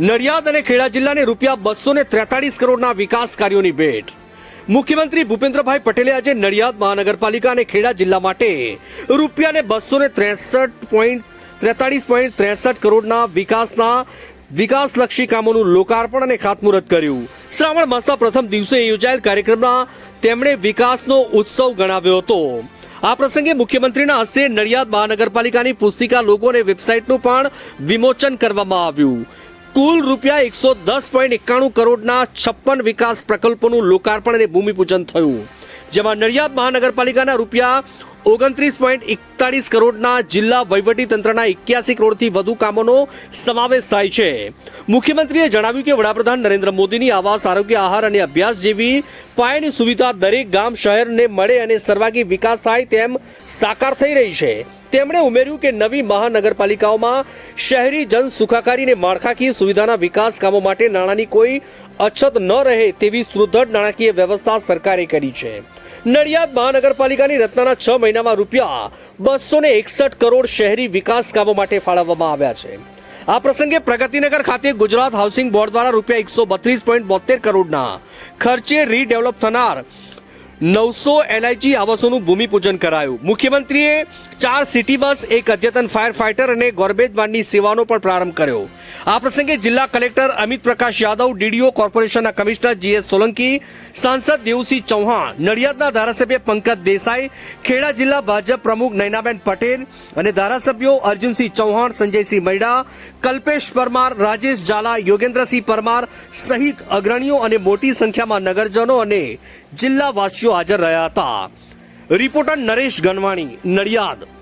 નડિયાદ અને ખેડા જિલ્લાને રૂપિયા બસો ને ત્રેતાળીસ કરોડના વિકાસ કાર્યોની ભેટ. મુખ્યમંત્રી ભૂપેન્દ્રભાઈ પટેલે આજે નડિયાદ મહાનગરપાલિકા અને ખેડા જિલ્લા માટે રૂપિયાને બસો ને ત્રેસઠ પોઈન્ટ ત્રેતાળીસ પોઈન્ટ ત્રેસઠ કરોડના વિકાસના વિકાસલક્ષી કામોનું લોકાર્પણ અને ખાતમુહૂર્ત કર્યું. શ્રાવણ માસના પ્રથમ દિવસે યોજાયેલ કાર્યક્રમમાં તેમણે વિકાસનો ઉત્સવ ગણાવ્યો હતો. આ પ્રસંગે મુખ્યમંત્રીના હસ્તે નડિયાદ મહાનગરપાલિકાની પુસ્તિકા, લોગો અને વેબસાઇટનું પણ વિમોચન કરવામાં આવ્યું. કુલ રૂપિયા એકસો દસ પોઈન્ટ એકાણું કરોડના છપ્પન વિકાસ પ્રકલ્પોનું લોકાર્પણ અને ભૂમિપૂજન થયું. જેમાં નડિયાદ મહાનગરપાલિકાના રૂપિયા ઓગણત્રીસ પોઈન્ટ એકતાળીસ કરોડના જિલ્લા વહીવટી તંત્રના એક્યાસી કરોડથી વધુ કામોનો સમાવેશ થાય છે. મુખ્યમંત્રીએ જણાવ્યું કે વડાપ્રધાન નરેન્દ્ર મોદીની આવાસ, આરોગ્ય, આહાર અને અભ્યાસ જેવી પાયાની સુવિધા દરેક ગામ, શહેરને મળે અને સર્વાગી વિકાસ થાય તેમ સાકાર થઈ રહી છે. તેમણે ઉમેર્યું કે નવી મહાનગરપાલિકાઓમાં શહેરી જન સુખાકારી અને માળખાકીય સુવિધાના વિકાસ કામો માટે નાણાંની કોઈ અછત ન રહે તેવી સુદૃઢ નાણાકીય વ્યવસ્થા સરકારે કરી છે. નડિયાદ મહાનગરપાલિકાની રચનાના છ મહિનામાં રૂપિયા બસો ને એકસઠ કરોડ શહેરી વિકાસ કામો માટે ફાળવવામાં આવ્યા છે. આ પ્રસંગે પ્રગતિનગર ખાતે ગુજરાત હાઉસિંગ બોર્ડ દ્વારા રૂપિયા એકસો બત્રીસ પોઈન્ટ બોતેર કરોડના ખર્ચે રીડેવલપ થનાર નવસો એલઆઈજી આવાસોનું ભૂમિપૂજન કરાયું. મુખ્યમંત્રીએ ચાર સિટી બસ, એક અદ્યતન ફાયર ફાઇટર અને ગોર્બેજ વાનની સેવાનો પણ પ્રારંભ કર્યો. આ પ્રસંગે જિલ્લા કલેક્ટર અમિત પ્રકાશ યાદવ ડીડીઓ કોર્પોરેશનના કમિશનર જીએસ સોલંકી, સાંસદ દેવસિંહ ચૌહાણ, નડિયાદના ધારાસભ્ય પંકજ દેસાઈ, ખેડા જિલ્લા ભાજપ પ્રમુખ નયનાબેન પટેલ અને ધારાસભ્યો અર્જુનસિંહ ચૌહાણ, સંજયસિંહ મૈડા, કલ્પેશ પરમાર, રાજેશ ઝાલા, યોગેન્દ્રસિંહ પરમાર સહિત અગ્રણીઓ અને મોટી સંખ્યામાં નગરજનો અને જિલ્લાવાસીઓ હાજર રહ્યા હતા. રિપોર્ટર નરેશ ગનવાણી નડિયાદ.